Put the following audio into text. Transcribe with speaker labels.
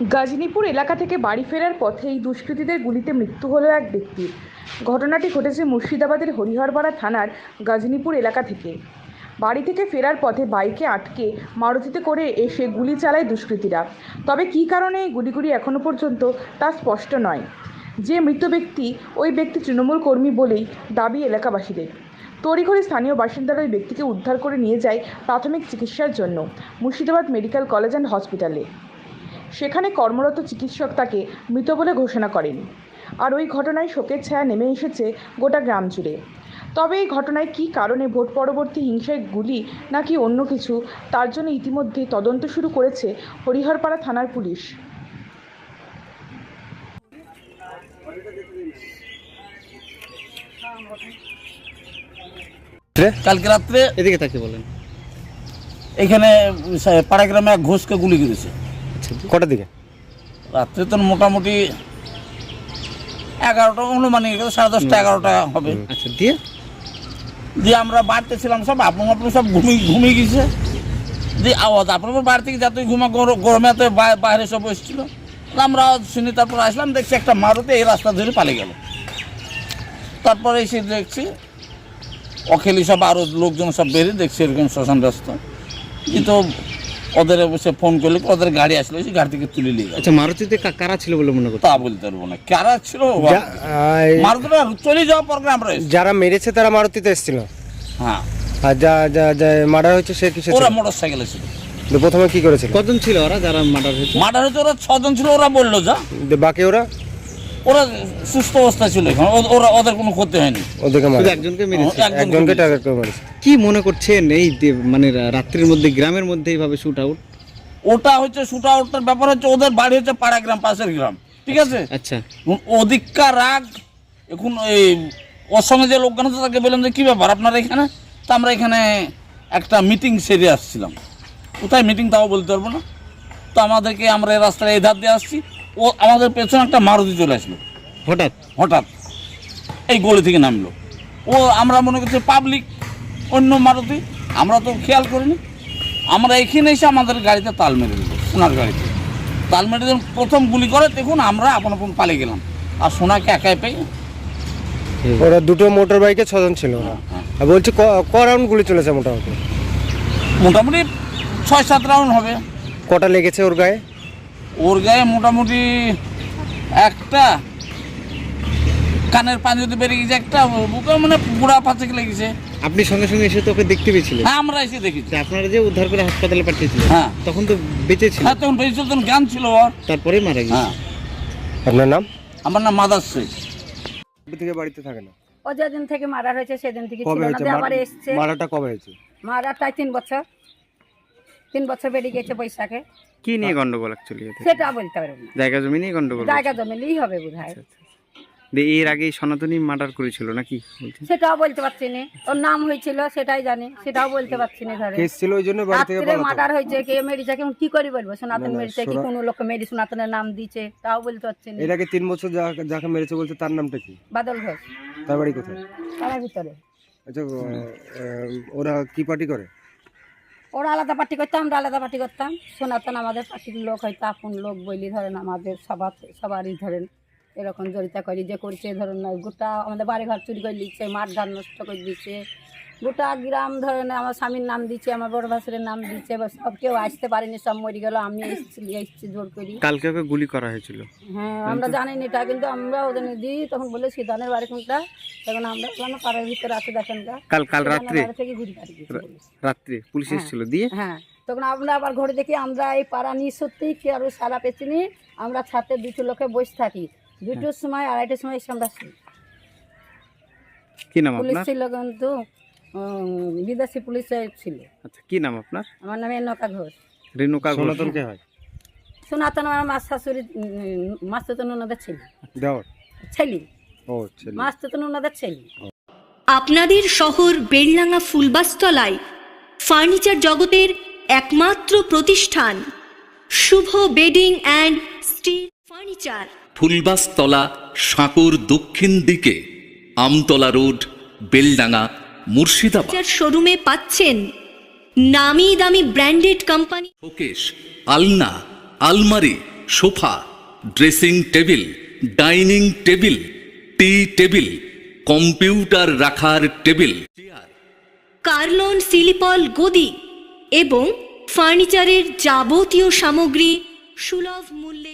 Speaker 1: গাজীপুর এলাকা থেকে বাড়ি ফেরার পথে এই দুষ্কৃতীদের গুলিতে মৃত্যু হলো এক ব্যক্তির ঘটনাটি ঘটেছে মুর্শিদাবাদের হরিহরপাড়া থানার গাজনীপুর এলাকা থেকে। বাড়ি থেকে ফেরার পথে বাইকে আটকে মারুতিতে করে এসে গুলি চালায় দুষ্কৃতীরা। তবে কী কারণে এই গুলিগুলি এখনও পর্যন্ত তা স্পষ্ট নয়। যে মৃত ব্যক্তি, ওই ব্যক্তি তৃণমূল কর্মী বলেই দাবি এলাকাবাসীদের। তড়িঘড়ি স্থানীয় বাসিন্দারা ওই ব্যক্তিকে উদ্ধার করে নিয়ে যায় প্রাথমিক চিকিৎসার জন্য মুর্শিদাবাদ মেডিকেল কলেজ অ্যান্ড হসপিটালে। সেখানে কর্মরত চিকিৎসক তাকে মৃত বলে ঘোষণা করেন। আর ওই ঘটনায় শোকের ছায়া নেমে এসেছে গোটা গ্রাম জুড়ে। তবে এই ঘটনায় কী কারণে ভোট পরবর্তী হিংসায় গুলি নাকি অন্য কিছু তার জন্য ইতিমধ্যেই তদন্ত শুরু করেছে হরিহরপাড়া থানার পুলিশ।
Speaker 2: কালকে রাত্রে
Speaker 3: এদিকে তাকে বলেন।
Speaker 2: এখানে পাড়া গ্রামে এক ঘোষকে গুলি করেছে।
Speaker 3: কটার দিকে?
Speaker 2: রাত্রে তো মোটামুটি এগারোটা অনুমানিক সাড়ে দশটা এগারোটা হবে।
Speaker 3: আচ্ছা দিয়ে?
Speaker 2: দিয়ে আমরা বাড়িতে ছিলাম সব আপন আপন সব ঘুমিয়ে ঘুমিয়ে গেছে। দিয়ে আওয়াজ আপনার বাড়ি থেকে যাতে ঘুমা গর- গরমে এত বাইরে সব এসেছিল আমরা শুনি তারপর আসলাম দেখছি একটা মারুতি এই রাস্তা ধরে পালিয়ে গেল। তারপরে এসে দেখছি অখেলি সব আরও লোকজন সব বেরিয়ে দেখছি এরকম শ্মশান রাস্তা। কিন্তু ওদের অবশ্যই ফোন করলে ওদের গাড়ি আসলো সেই গাড়ি থেকে তুলে নিয়ে
Speaker 3: আচ্ছা মারুতিতে কারা ছিল বলে মনে করছ
Speaker 2: তা বলতে পারব না। কারা ছিল? মারুতিটা চলে যাওয়ার প্রোগ্রাম রয়েছে।
Speaker 4: যারা মেরেছে তারা মারুতিতে এসেছিল?
Speaker 2: হ্যাঁ।
Speaker 4: আর যা যা যা মার্ডার হয়েছে সে কিসে
Speaker 2: ওরা মোটর সাইকেলে ছিল।
Speaker 4: প্রথমে কি করেছিল?
Speaker 3: কজন ছিল ওরা যারা মার্ডার হয়েছে?
Speaker 2: মার্ডার হয়েছে ওরা ছজন ছিল ওরা বলল যা।
Speaker 4: বাকি ওরা?
Speaker 2: ওরা সুস্থ অবস্থায় ছিল এখন ও- ওরা ওদের কোনো ক্ষতি হয়নি।
Speaker 4: ওদেরকে
Speaker 3: একজনকে মেরেছে।
Speaker 2: একজনকে
Speaker 4: একজনকে টার্গেট করে মারেছে।
Speaker 3: কি মনে করছেন এই মানে রাত্রির মধ্যে গ্রামের মধ্যে এইভাবে শুট আউট
Speaker 2: ওটা হচ্ছে শুট আউটটার ব্যাপার হচ্ছে ওদের বাড়ি হচ্ছে পাড়া গ্রাম পাশের গ্রাম। ঠিক আছে?
Speaker 3: আচ্ছা।
Speaker 2: এখন রাগ এখন এই ওর সঙ্গে যে লোকজন আছে তাকে বললাম যে কী ব্যাপার আপনারা এখানে? তো আমরা এখানে একটা মিটিং সেরে আসছিলাম। কোথায় মিটিং তাও বলতে পারব না। তো আমাদেরকে আমরা এই রাস্তায় এই ধার দিয়ে আসছি। ও আমাদের পেছনে একটা মারুতি চলে আসলো।
Speaker 3: হঠাৎ?
Speaker 2: হঠাৎ। এই গলি থেকে নামলো। ও আমরা মনে করছি পাবলিক অন্য মারুতি। আমরা তো খেয়াল করিনি। আমরা এখানে এসে আমাদের গাড়িতে তাল মেরে দিল সোনার গাড়িতে। তাল মেরে যখন প্রথম গুলি করে দেখুন আমরা আপন আপন পালিয়ে গেলাম। আর সোনাকে একাই পেয়ে
Speaker 4: ওরা দুটো মোটর বাইকে ছজন ছিল ওরা। আর বলছি ক- ক রাউন্ড গুলি চলেছে মোটামুটি?
Speaker 2: মোটামুটি ছয় সাত রাউন্ড হবে।
Speaker 4: কটা লেগেছে ওর গায়ে?
Speaker 2: ওর গায়ে মোটামুটি একটা কানের পাঞ্জুতে বেরিয়ে গেছে একটা বুকে মানে বুড়া পাশে লেগেছে।
Speaker 3: আপনি সঙ্গে সঙ্গে এসে তোকে দেখতে পেয়েছিলেন?
Speaker 2: হ্যাঁ আমরা এসে দেখেছি।
Speaker 3: আপনারা যে উদ্ধার করে হাসপাতালে পাঠিয়েছিলেন
Speaker 2: হ্যাঁ।
Speaker 3: তখন তো বেঁচে ছিল।
Speaker 2: হ্যাঁ তখন বেশি তখন জ্ঞান ছিল ওর।
Speaker 3: তারপরে মারা গেছে।
Speaker 2: হ্যাঁ।
Speaker 4: আপনার নাম?
Speaker 2: আমার নাম মাদার শেখ।
Speaker 4: থেকে বাড়িতে থাকে না?
Speaker 5: ও যেদিন থেকে মারা হয়েছে সেদিন থেকে ছিল
Speaker 4: কবে
Speaker 5: না আবার এসছে।
Speaker 4: মারাটা কবে হয়েছে?
Speaker 5: মারা প্রায় তিন বছর। তিন বছর বেরিয়ে গেছে বৈশাখে।
Speaker 3: কি নিয়ে গন্ডগোল অ্যাকচুয়ালি
Speaker 5: সেটা বলতে পারব না।
Speaker 3: জায়গা জমি নিয়ে গন্ডগোল
Speaker 5: জায়গা জমিলেই হবে বোধ হয়
Speaker 3: এর আগে সনাতনী মার্ডার করেছিল নাকি?
Speaker 5: সেটাও বলতে পারছি না। ওর নাম হয়েছিল সেটাই জানি। সেটাও বলতে পারছি না ধরে।
Speaker 4: কেস ছিল ওই জন্য বাড়ি থেকে পালাতো।
Speaker 5: মার্ডার হয়েছে কে মেরেছে কেমন কি করে বলব? সনাতন মেরেছে কি কোনো লোক মেরে সনাতনের নাম দিচ্ছে তাও বলতে পারছি না।
Speaker 4: এর আগে তিন বছর যা- যাকে মেরেছে বলছে তার নামটা কি?
Speaker 5: বাদল ঘোষ।
Speaker 4: তার বাড়ি কোথায়?
Speaker 5: পাড়ার ভিতরে।
Speaker 4: আচ্ছা ওরা কি পার্টি করে?
Speaker 5: ওরা আলাদা পার্টি করতাম, আমরা আলাদা পার্টি করতাম। সনাতন আমাদের পার্টির লোক হয়তো আপন লোক বলি ধরেন, আমাদের সবার, সবারই ধরেন। এরকম জড়িতা করি যে করছে ধরেন না, গোটা আমাদের বাড়ি ঘর চুরি করে দিচ্ছে মাঠ ধান নষ্ট করে দিচ্ছে। গোটা গ্রাম ধরেন আমার স্বামীর নাম দিচ্ছে আমার বড় ভাসুরের নাম দিচ্ছে সব কেউ আসতে পারেনি সব মরে গেল আমি এসেছি জোর করি।
Speaker 3: কালকে ওকে গুলি করা হয়েছিল।
Speaker 5: হ্যাঁ আমরা জানি জানিনি এটা কিন্তু আমরা ওদের দিই তখন বলে সিদ্ধানের বাড়ি কোনটা? তখন আমরা বললাম পাড়ার ভিতরে আছে দেখেন
Speaker 3: কাল কাল রাত্রে?
Speaker 5: থেকে ঘুরি
Speaker 3: রাত্রে পুলিশ এসেছিল দিয়ে?
Speaker 5: হ্যাঁ তখন আমরা আবার ঘরে দেখি আমরা এই পাড়া নিয়ে সত্যি কি আর সারা পেছিনি আমরা ছাতে দুটো লোকে বসে থাকি। দুটোর সময় আড়াইটার সময় এসে আমরা
Speaker 3: কি নাম
Speaker 5: পুলিশ
Speaker 3: আপনার
Speaker 5: ছিল কিন্তু বিদেশি পুলিশ ছিল।
Speaker 3: আচ্ছা কি নাম আপনার?
Speaker 5: আমার নামে নৌকা ঘোষ।
Speaker 3: রেণুকা ঘোষ।
Speaker 4: সনাতন কে হয়?
Speaker 5: সনাতন আমার মাছ শাশুড়ি মাছ তো ওনাদের ছেলে।
Speaker 4: দেওয়ার
Speaker 5: ছেলে।
Speaker 4: ও ছেলে।
Speaker 5: মাছ তো ওনাদের ছেলে।
Speaker 6: আপনাদের শহর বেলডাঙ্গা ফুলবাস্তলায় ফার্নিচার জগতের একমাত্র প্রতিষ্ঠান Shubho bedding and steel furniture.
Speaker 7: Phulbastala সাঁকুর দক্ষিণ দিকে আমতলা রোড বেলডাঙ্গা মুর্শিদাবাদ।
Speaker 6: শোরুমে পাচ্ছেন নামি দামি ব্র্যান্ডেড কোম্পানি।
Speaker 7: শোকেশ আলনা আলমারি sofa dressing table dining table T table computer রাখার টেবিল চেয়ার।
Speaker 6: কার্লন সিলিপল গদি এবং ফার্নিচারের যাবতীয় সামগ্রী সুলভ মূল্যে